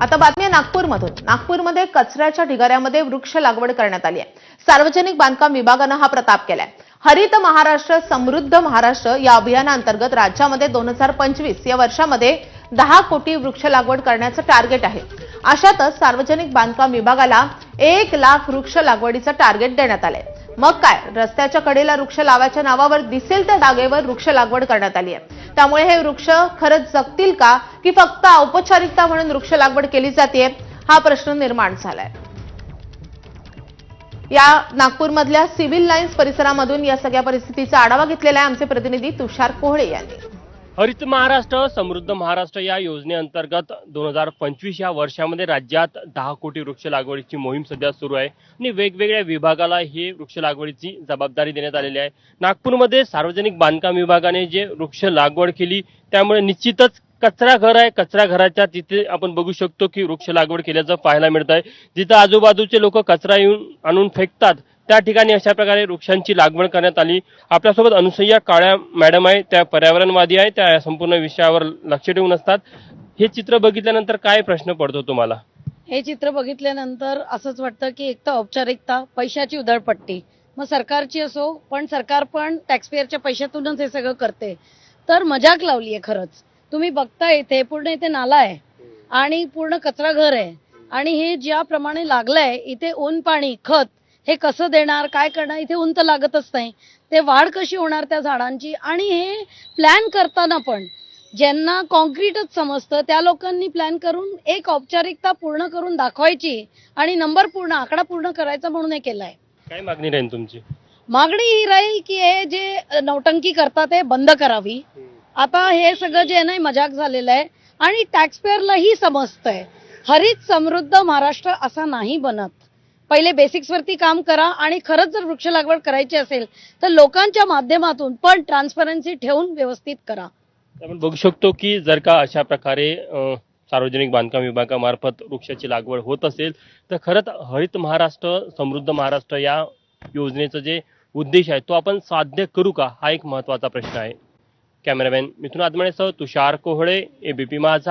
आता बातमी नागपूरमधून. नागपूरमध्ये कचऱ्याच्या ढिगाऱ्यामध्ये वृक्ष लागवड करण्यात आली आहे. सार्वजनिक बांधकाम विभागानं हा प्रताप केलाय. हरित महाराष्ट्र समृद्ध महाराष्ट्र या अभियानाअंतर्गत राज्यामध्ये दोन हजार पंचवीस या वर्षामध्ये दहा कोटी वृक्ष लागवड करण्याचं टार्गेट आहे. अशातच सार्वजनिक बांधकाम विभागाला एक लाख वृक्ष लागवडीचं टार्गेट देण्यात आलंय. मग काय? रस्त्याच्या कडेला वृक्ष लावायच्या नावावर दिसेल त्या जागेवर वृक्ष लागवड करण्यात आली आहे. त्यामुळे हे वृक्ष खरंच जगतील का? की फक्त औपचारिकता म्हणून वृक्ष लागवड केली जाते हा प्रश्न निर्माण झालाय. या नागपूरमधल्या सिव्हिल लाईन्स परिसरामधून या सगळ्या परिस्थितीचा आढावा घेतलेला आहे आमचे प्रतिनिधी तुषार कोहळे यांनी. हरित महाराष्ट्र समृद्ध महाराष्ट्र या योजनेअंतर्गत दोन हजार पंचवीस या वर्षामध्ये राज्यात दहा कोटी वृक्ष लागवडीची मोहीम सध्या सुरू आहे. आणि वेगवेगळ्या विभागाला ही वृक्ष लागवडीची जबाबदारी देण्यात आलेली आहे. नागपूरमध्ये सार्वजनिक बांधकाम विभागाने जे वृक्ष लागवड केली त्यामुळे निश्चितच कचरा घर आहे कचरा घराच्या तिथे आपण बघू शकतो की वृक्ष लागवड केल्याचं पाहायला मिळत आहे जिथं आजूबाजूचे लोक कचरा येऊन आणून फेकतात त्या ठिकाणी अशा प्रकारे वृक्षांची लागवड करण्यात आली. आपल्यासोबत अनुसय्या काळ्या मॅडम आहे त्या पर्यावरणवादी आहे त्या संपूर्ण विषयावर लक्ष ठेवून असतात. हे चित्र बघितल्यानंतर काय प्रश्न पडतो तुम्हाला? हे चित्र बघितल्यानंतर असंच वाटतं की एक तर औपचारिकता पैशाची उधळपट्टी. मग सरकारची असो पण सरकार पण टॅक्सपेअरच्या पैशातूनच हे सगळं करते. तर मजाक लावली आहे खरंच. तुम्ही बघता इथे पूर्ण इथे नाला आहे. आणि पूर्ण कचरा घर आहे. आणि हे ज्याप्रमाणे लागलंय इथे ऊन पाणी खत हे कसं देणार काय करणार इथे ऊन तर लागतच नाही. ते वाढ कशी होणार त्या झाडांची? आणि हे प्लॅन करताना पण ज्यांना कॉन्क्रीटच समजतं त्या लोकांनी प्लॅन करून एक औपचारिकता पूर्ण करून दाखवायची आणि नंबर पूर्ण आकडा पूर्ण करायचा म्हणून हे केलंय. काय मागणी राहील तुमची? मागणी ही राहील की हे जे नौटंकी करतात ते बंद करावी. आता हे सगळं जे आहे ना मजाक झालेलं आहे. आणि टॅक्सपेअरलाही समजतंय. हरित समृद्ध महाराष्ट्र असा नाही बनत. पहिले बेसिक्स वरती काम करा आणि खरंच जर वृक्ष लागवड करायची असेल तर लोकांच्या माध्यमातून पण ट्रान्सपरन्सी ठेवून व्यवस्थित करा. आपण बघू शकतो की जर का अशा प्रकारे सार्वजनिक बांधकाम विभागामार्फत वृक्षाची लागवड होत असेल तर खरंच हरित महाराष्ट्र समृद्ध महाराष्ट्र या योजनेचं जे उद्देश आहे तो आपण साध्य करू का? हा एक महत्त्वाचा प्रश्न आहे. कॅमेरामॅन मिथुन आदमणेसह तुषार कोहळे एबीपी माझा.